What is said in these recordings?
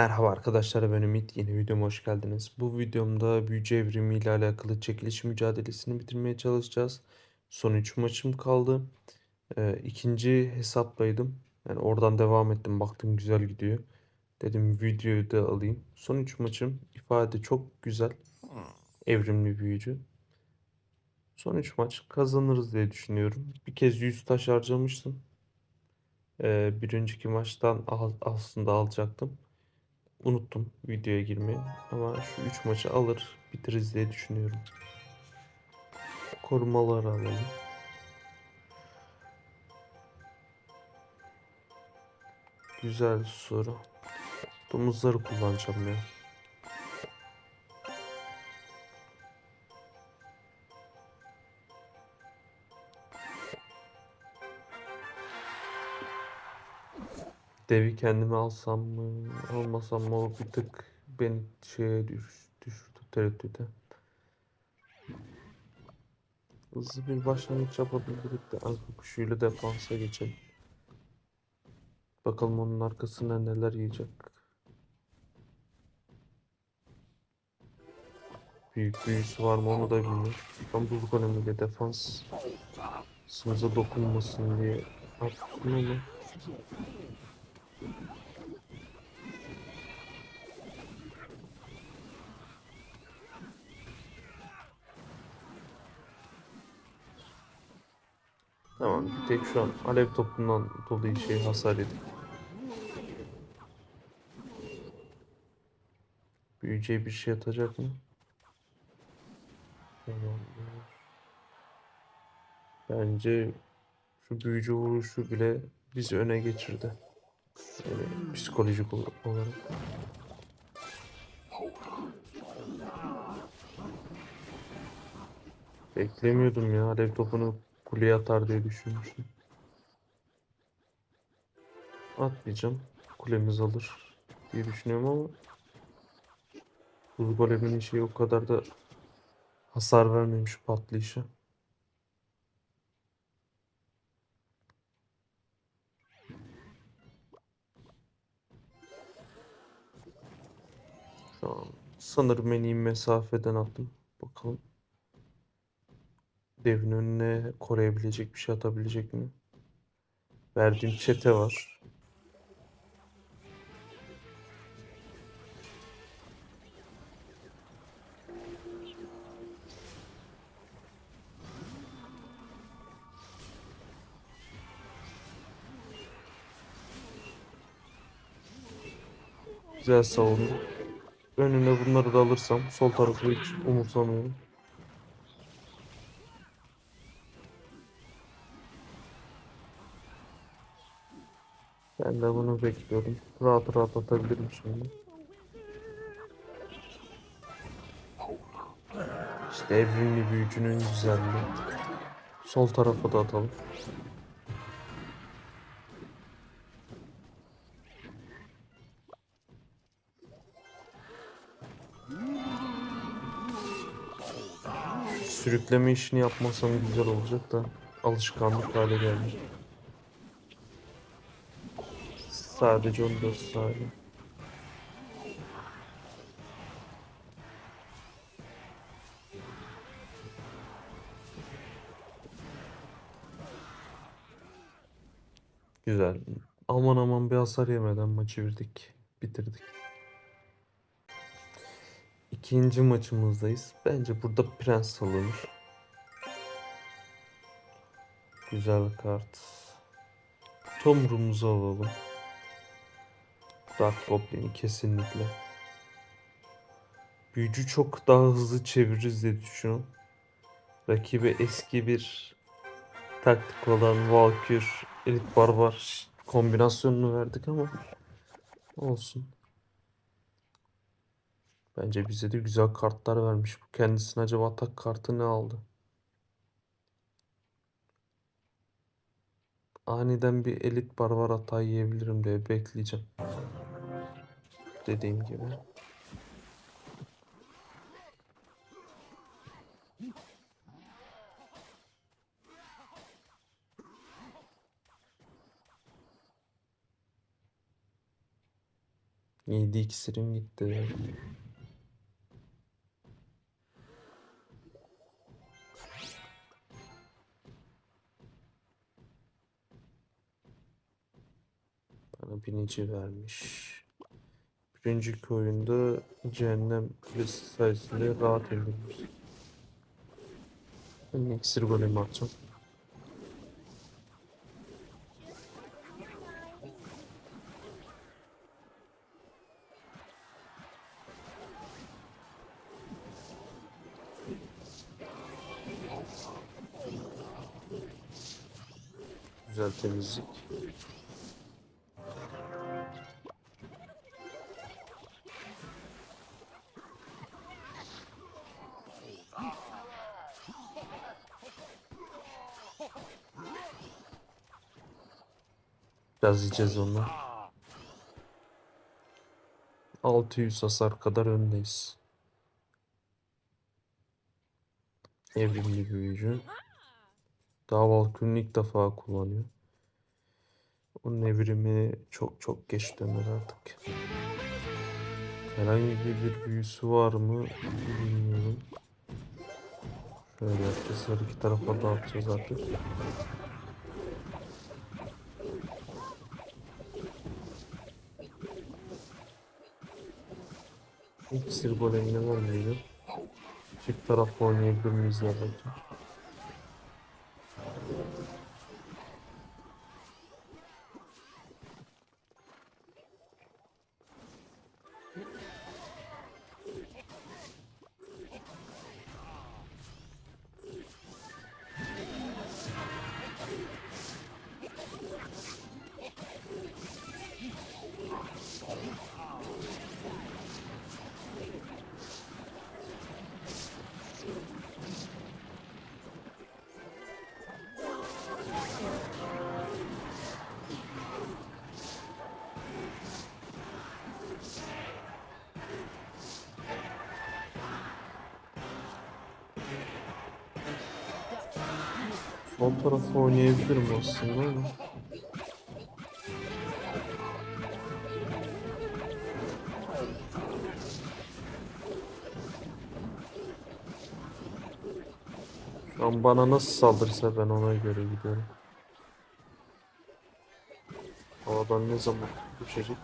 Merhaba arkadaşlar ben Ümit. Yeni videoma hoş geldiniz. Bu videomda büyücü evrimi ile alakalı çekiliş mücadelesini bitirmeye çalışacağız. Son 3 maçım kaldı. Ee, ikinci hesaplaydım. Yani oradan devam ettim. Baktım güzel gidiyor. Dedim videoyu da alayım. Son 3 maçım ifade çok güzel. Evrimli büyücü. Son 3 maç kazanırız diye düşünüyorum. Bir kez 100 taş harcamıştım. Ee, bir önceki maçtan al- aslında alacaktım. Unuttum videoya girmeyi ama şu 3 maçı alır bitiririz diye düşünüyorum. Korumaları alalım. Güzel soru. Domuzları kullanacağım ya. Devi kendime alsam mı, almasam mı o bir tık beni şeye düş, düşürdü tereddüte. Hızlı bir başlangıç yapabilirdik de arka kuşuyla defansa geçelim. Bakalım onun arkasında neler yiyecek. Büyük büyüsü var mı onu da bilmiyorum. Ben buz golemiyle defans sınıza dokunmasın diye attım ama Tamam bir tek şu an alev topundan dolayı şey hasar yedik. Büyücüye bir şey atacak mı? Tamam. Bence şu büyücü vuruşu bile bizi öne geçirdi. Yani psikolojik ol- olarak. Beklemiyordum ya alev topunu kuleye atar diye düşünmüştüm. Atmayacağım. Kulemiz alır diye düşünüyorum ama Buz golemin şeyi o kadar da hasar vermemiş patlayışa. An sanırım en iyi mesafeden attım. Bakalım. Devin önüne koruyabilecek bir şey atabilecek mi? Verdiğim çete var. Güzel savundu. Önüne bunları da alırsam sol tarafı hiç umursamıyorum. Ben de bunu bekliyordum. Rahat rahat atabilirim şimdi. İşte evrimli büyücünün güzelliği. Sol tarafa da atalım. Sürükleme işini yapmasam güzel olacak da alışkanlık hale geldi. Sadece 14 saniye. Güzel. Aman aman bir hasar yemeden maçı bitirdik. Bitirdik. İkinci maçımızdayız. Bence burada prens salınır. Güzel kart. Tomrumuzu alalım. Dark Goblin'i kesinlikle. Büyücü çok daha hızlı çeviririz diye düşünüyorum. Rakibe eski bir taktik olan Valkyr, Elit Barbar kombinasyonunu verdik ama olsun. Bence bize de güzel kartlar vermiş. Bu kendisine acaba atak kartı ne aldı? Aniden bir elit barbar hata yiyebilirim diye bekleyeceğim. Dediğim gibi. Yedi iksirim gitti. Bana binici vermiş. Bir önceki oyunda cehennem kulesi sayesinde rahat indirmiş. Ben iksir golemi atacağım. Güzel temizlik. Yiyeceğiz onu. 600 hasar kadar öndeyiz. Evrimli büyücü. Daha Valkyrie'ni ilk defa kullanıyor. Onun evrimi çok çok geç döner artık. Herhangi bir büyüsü var mı bilmiyorum. Şöyle yapacağız. Her iki tarafa dağıtacağız artık. İksir golemine var mıydı? Çift taraflı oynayabilir miyiz. Sol tarafı oynayabilirim aslında ama. Şu an bana nasıl saldırırsa ben ona göre gidiyorum. Havadan ne zaman düşecek?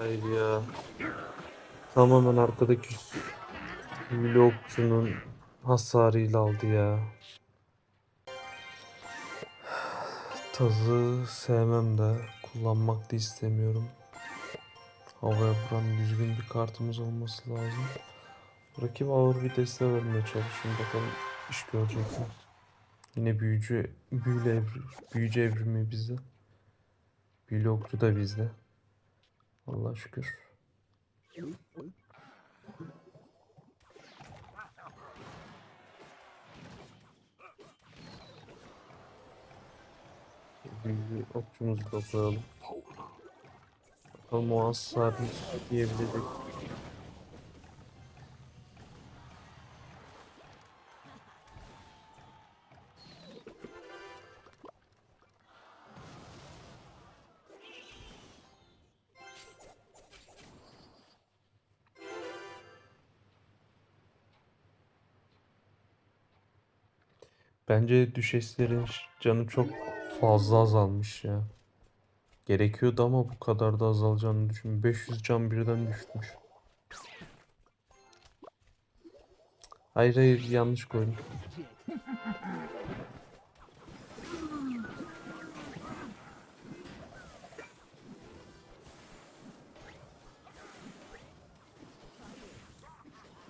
Hayır ya. Tamamen arkadaki vlogcunun hasarıyla aldı ya. Tazı sevmem de kullanmak da istemiyorum. Havaya vuran düzgün bir kartımız olması lazım. Rakip ağır bir deste vermeye çalışıyorum. Bakalım iş görecek mi? Yine büyücü, büyülü evri, büyücü evrimi bizde. Büyülü okçu da bizde. Allah şükür. Büyülü okçumuzu da koyalım. Bakalım o hasarı diyebilecek. Bence düşeslerin canı çok fazla azalmış ya. Gerekiyordu ama bu kadar da azalacağını düşün. 500 can birden düşmüş. Hayır hayır yanlış koydum.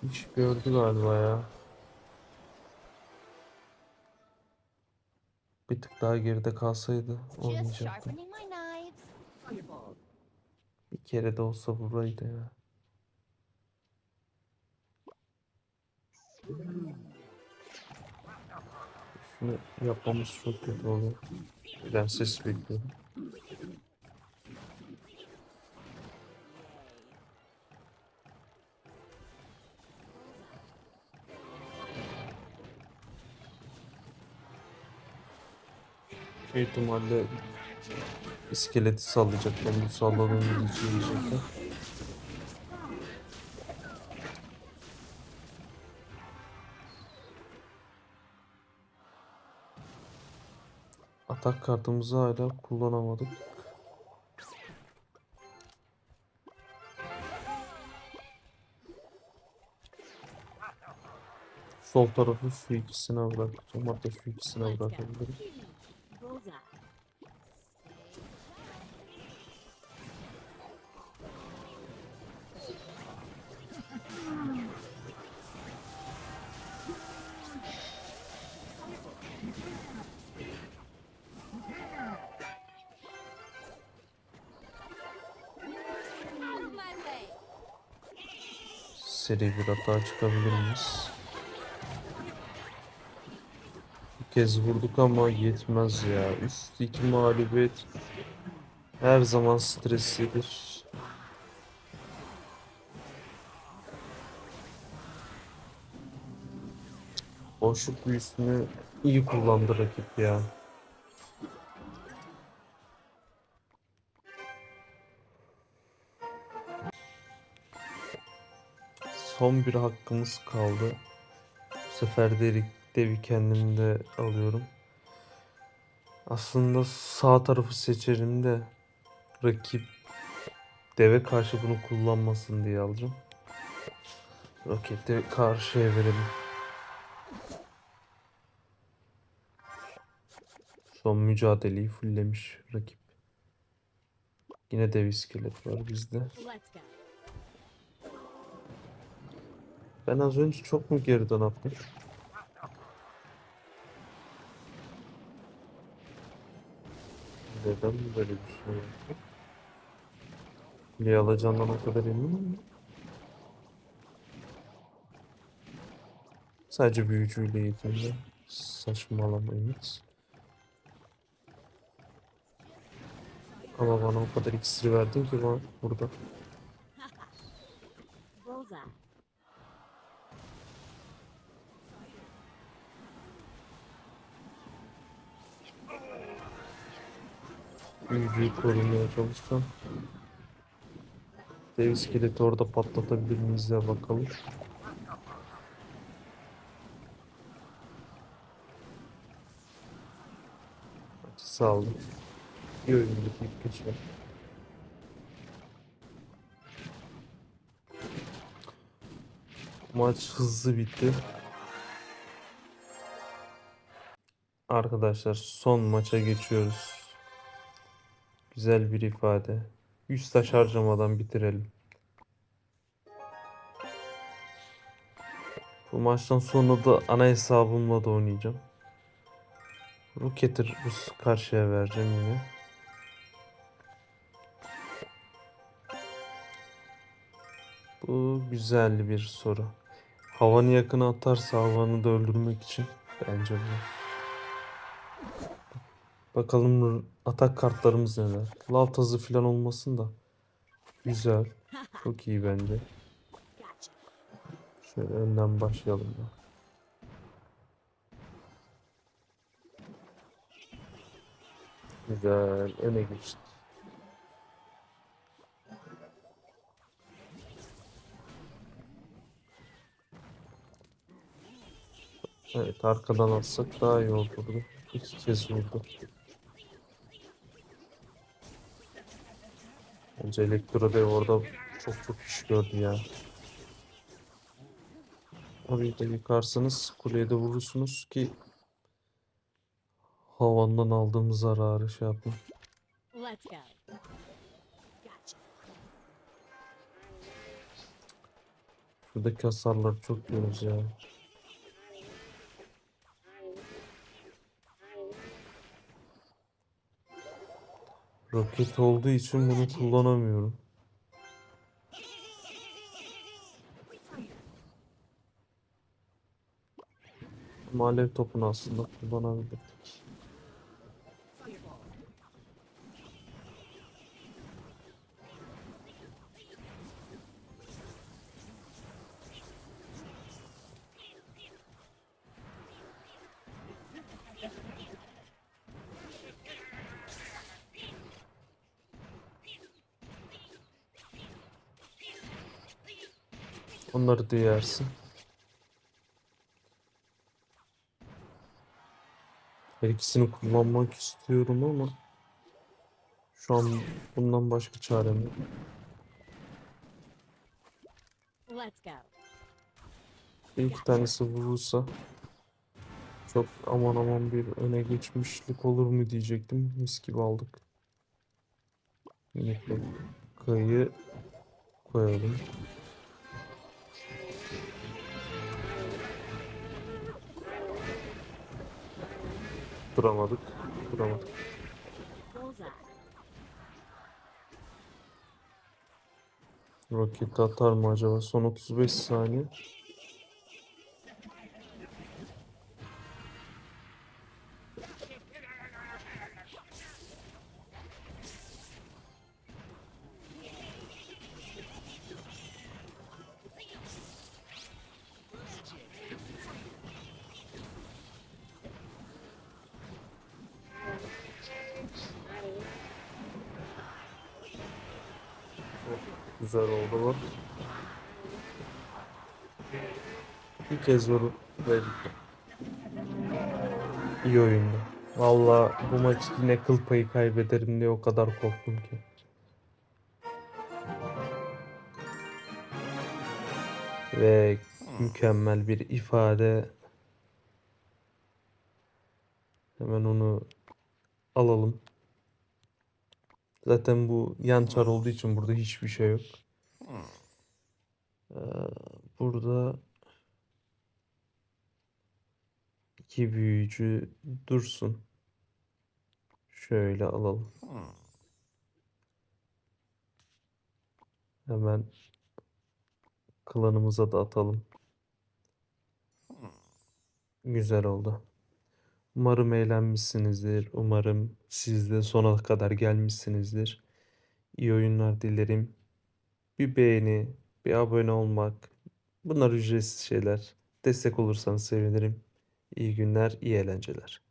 Hiç gördü galiba ya. Bir tık daha geride kalsaydı olmayacaktı. Bir kere de olsa vuraydı ya. Şunu yapmamız çok kötü oluyor. Ben ses bekliyorum. Büyük ihtimalle iskeleti sallayacaklar. Bu salladığını diyecekler. Atak kartımızı hala kullanamadık. Sol tarafı şu ikisine bırakacağım. Hatta şu ikisine bırakabilirim. Seri bir hata çıkabilir miyiz? Bir kez vurduk ama yetmez ya. Üst iki mağlubiyet her zaman streslidir. Boşluk büyüsünü iyi kullandı rakip ya. Son bir hakkımız kaldı. Bu sefer de Erik Devi kendimde alıyorum. Aslında sağ tarafı seçerim de rakip deve karşı bunu kullanmasın diye alacağım. Roketi karşıya verelim. Son mücadeleyi fulllemiş rakip. Yine dev iskelet var bizde. Ben az önce çok mu geriden attım? Neden böyle bir şey yaptım? Kuleyi alacağından o kadar eminim Sadece büyücüyle yetince saçmalamayız. Ama bana o kadar iksiri verdin ki ben burada. Büyücüyü korumaya çalışacağım. Dev iskeleti orada patlatabilir miyiz diye bakalım. Sağ olun. İyi oyundu ilk geçme. Maç hızlı bitti. Arkadaşlar son maça geçiyoruz. Güzel bir ifade. 100 taş harcamadan bitirelim. Bu maçtan sonra da ana hesabımla da oynayacağım. Rooket'i Rus karşıya vereceğim yine. Bu güzel bir soru. Havanı yakına atarsa havanı da öldürmek için bence bu. Bakalım atak kartlarımız neler. Lav tazı falan olmasın da. Güzel. Çok iyi bence. Şöyle önden başlayalım da. Güzel. Öne geçti. Evet arkadan atsak daha iyi olurdu. İki kez vurdu. Bence Elektro Dev orada çok çok iş gördü ya. Orayı da yıkarsınız, kuleye de vurursunuz ki havandan aldığımız zararı şey. Gotcha. Şuradaki hasarları çok yiyoruz ya. Roket olduğu için bunu kullanamıyorum. Ama alev topunu aslında kullanabilirdik. Onları da yersin. Her ikisini kullanmak istiyorum ama şu an bundan başka çarem yok. Let's go. Bir iki tanesi vurursa çok aman aman bir öne geçmişlik olur mu diyecektim. Mis gibi aldık. Yine kayı koyalım. Duramadık. Duramadık. Roketi atar mı acaba? Son 35 saniye. Kez vurup verdik. İyi oyundu. Valla bu maç yine kıl payı kaybederim diye o kadar korktum ki. Ve mükemmel bir ifade. Hemen onu alalım. Zaten bu yan çar olduğu için burada hiçbir şey yok. Ee, burada iki büyücü dursun. Şöyle alalım. Hemen klanımıza da atalım. Güzel oldu. Umarım eğlenmişsinizdir. Umarım siz de sona kadar gelmişsinizdir. İyi oyunlar dilerim. Bir beğeni, bir abone olmak. Bunlar ücretsiz şeyler. Destek olursanız sevinirim. İyi günler, iyi eğlenceler.